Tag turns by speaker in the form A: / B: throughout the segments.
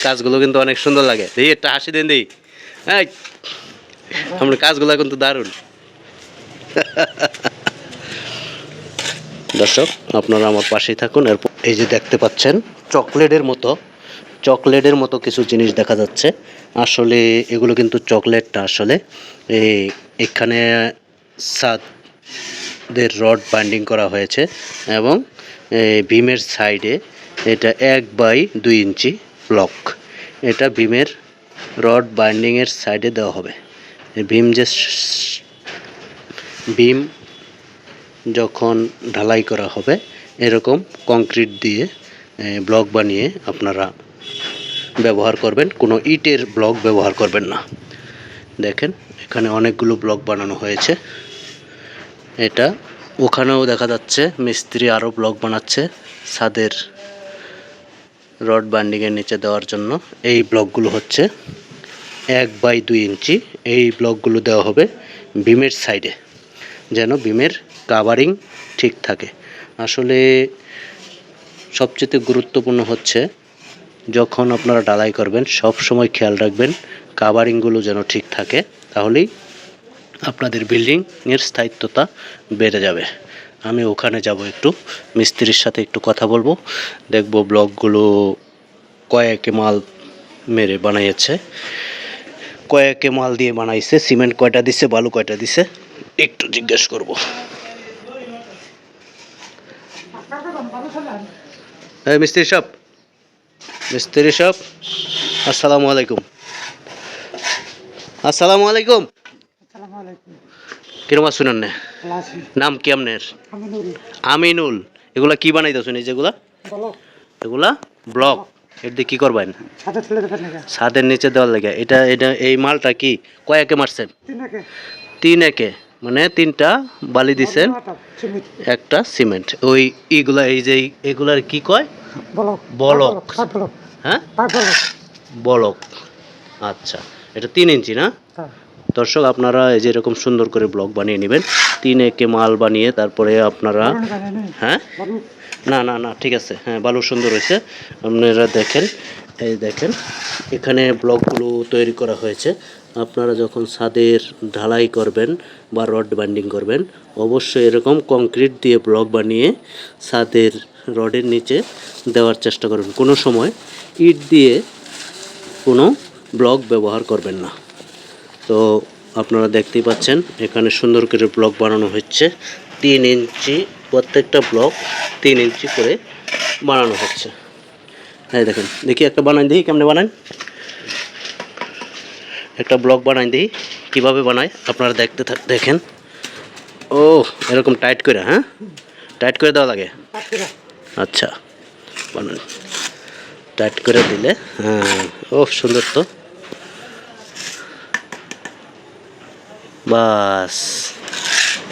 A: কাজগুলো কিন্তু অনেক সুন্দর লাগে। এই একটা হাসি দেন দিই। হ্যাঁ কাজগুলো কিন্তু দারুণ। দর্শক, আপনারা আমার পাশেই থাকুন। এরপর এই যে দেখতে পাচ্ছেন, চকলেটের মতো চকলেটের মতো কিছু জিনিস দেখা যাচ্ছে। আসলে এগুলো কিন্তু চকলেটটা আসলে, এই এখানে সাদের রড বাইন্ডিং করা হয়েছে এবং ভীমের সাইডে এটা এক বাই দুই ইঞ্চি ব্লক। এটা ভীমের রড বাইন্ডিংয়ের সাইডে দেওয়া হবে। ভীম যে ভীম যখন ঢালাই করা হবে, এরকম কংক্রিট দিয়ে ব্লক বানিয়ে আপনারা ব্যবহার করবেন। কোনো ইটের ব্লক ব্যবহার করবেন না। দেখেন, এখানে অনেকগুলো ব্লক বানানো হয়েছে। এটা ওখানেও দেখা যাচ্ছে, মিস্ত্রি আরও ব্লক বানাচ্ছে, ছাদের রড বান্ডিংয়ের নিচে দেওয়ার জন্য এই ব্লকগুলো হচ্ছে এক বাই দুই ইঞ্চি। এই ব্লকগুলো দেওয়া হবে বিমের সাইডে যেন বিমের কাভারিং ঠিক থাকে। আসলে সবচেয়ে গুরুত্বপূর্ণ হচ্ছে যখন আপনারা ডালাই করবেন, সব সময় খেয়াল রাখবেন কাভারিংগুলো যেন ঠিক থাকে, তাহলেই আপনাদের বিল্ডিংয়ের স্থায়িত্বতা বেড়ে যাবে। আমি ওখানে যাব একটু। মিস্ত্রির সাথে একটু কথা বলব। দেখব ব্লকগুলো কয়েকে মাল মেরে বানিয়েছে কয়েকে মাল দিয়ে বানাইছে, সিমেন্ট কয়টা দিছে, বালু কয়টা দিছে, একটু জিজ্ঞেস করব। এই মিস্ত্রি সাহেব মিস্ত্রি সাহেব আসসালামু আলাইকুম। আসসালামু আলাইকুম। কিরম শুনেন না? নাম কি আমিনুল। এগুলা কি বানাইতেছেন এই যেগুলা এগুলা? ব্লক। দিয়ে কি করবেন? ছাদের নিচে দেওয়ার লেগে। এটা এটা, এই মালটা কি? কয়েকে মারছেন? তিন একে মানে তিনটা বালি দিছেন। একটা সিমেন্ট। ওই ইগুলা এই যে এগুলার কি কয়?
B: বলো
A: বলক। হ্যাঁ?
B: বলক।
A: আচ্ছা। এটা তিন ইঞ্চি না? দর্শক, আপনারা এই যে এরকম সুন্দর করে ব্লক বানিয়ে নেবেন। তিন একে মাল বানিয়ে তারপরে আপনারা? হ্যাঁ? না না না, ঠিক আছে। হ্যাঁ বালু সুন্দর হয়েছে। আপনারা দেখেন, এই দেখেন, এখানে ব্লকগুলো তৈরি করা হয়েছে। আপনারা যখন ছাদের ঢালাই করবেন বা রড বাইন্ডিং করবেন, অবশ্যই এরকম কংক্রিট দিয়ে ব্লক বানিয়ে ছাদের রডের নিচে দেওয়ার চেষ্টা করবেন। কোনো সময় ইট দিয়ে কোনো ব্লক ব্যবহার করবেন না। তো আপনারা দেখতেই পাচ্ছেন, এখানে সুন্দর করে ব্লক বানানো হচ্ছে। তিন ইঞ্চি, প্রত্যেকটা ব্লক তিন ইঞ্চি করে বানানো হচ্ছে। হ্যাঁ দেখেন, দেখি একটা বানাই দিই কেমনে বানান একটা ব্লক বানাই দিই কীভাবে বানায় আপনারা দেখতে দেখেন। ও, এরকম টাইট করে হ্যাঁ? টাইট করে দেওয়া লাগে? আচ্ছা বানান। টাইট করে দিলে হ্যাঁ ও, সুন্দর তো। বাস।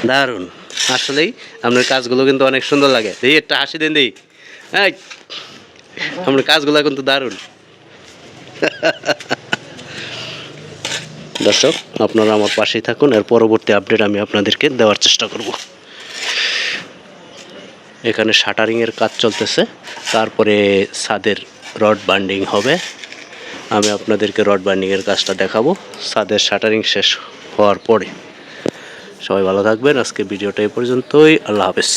A: দারুণ। আসলেই আপনার কাজগুলো কিন্তু অনেক সুন্দর লাগে। এই একটা হাসি দেন দিই। এই, আপনার কাজগুলো কিন্তু দারুণ। দর্শক, আপনারা আমার পাশেই থাকুন। এর পরবর্তী আপডেট আমি আপনাদেরকে দেওয়ার চেষ্টা করব। এখানে শাটারিংয়ের কাজ চলতেছে। তারপরে ছাদের রড বান্ডিং হবে। আমি আপনাদেরকে রড বান্ডিংয়ের কাজটা দেখাবো। ছাদের শাটারিং শেষ হওয়ার পরে। সবাই ভালো থাকবেন। আজকে ভিডিওটা এই পর্যন্তই। আল্লাহ হাফেজ।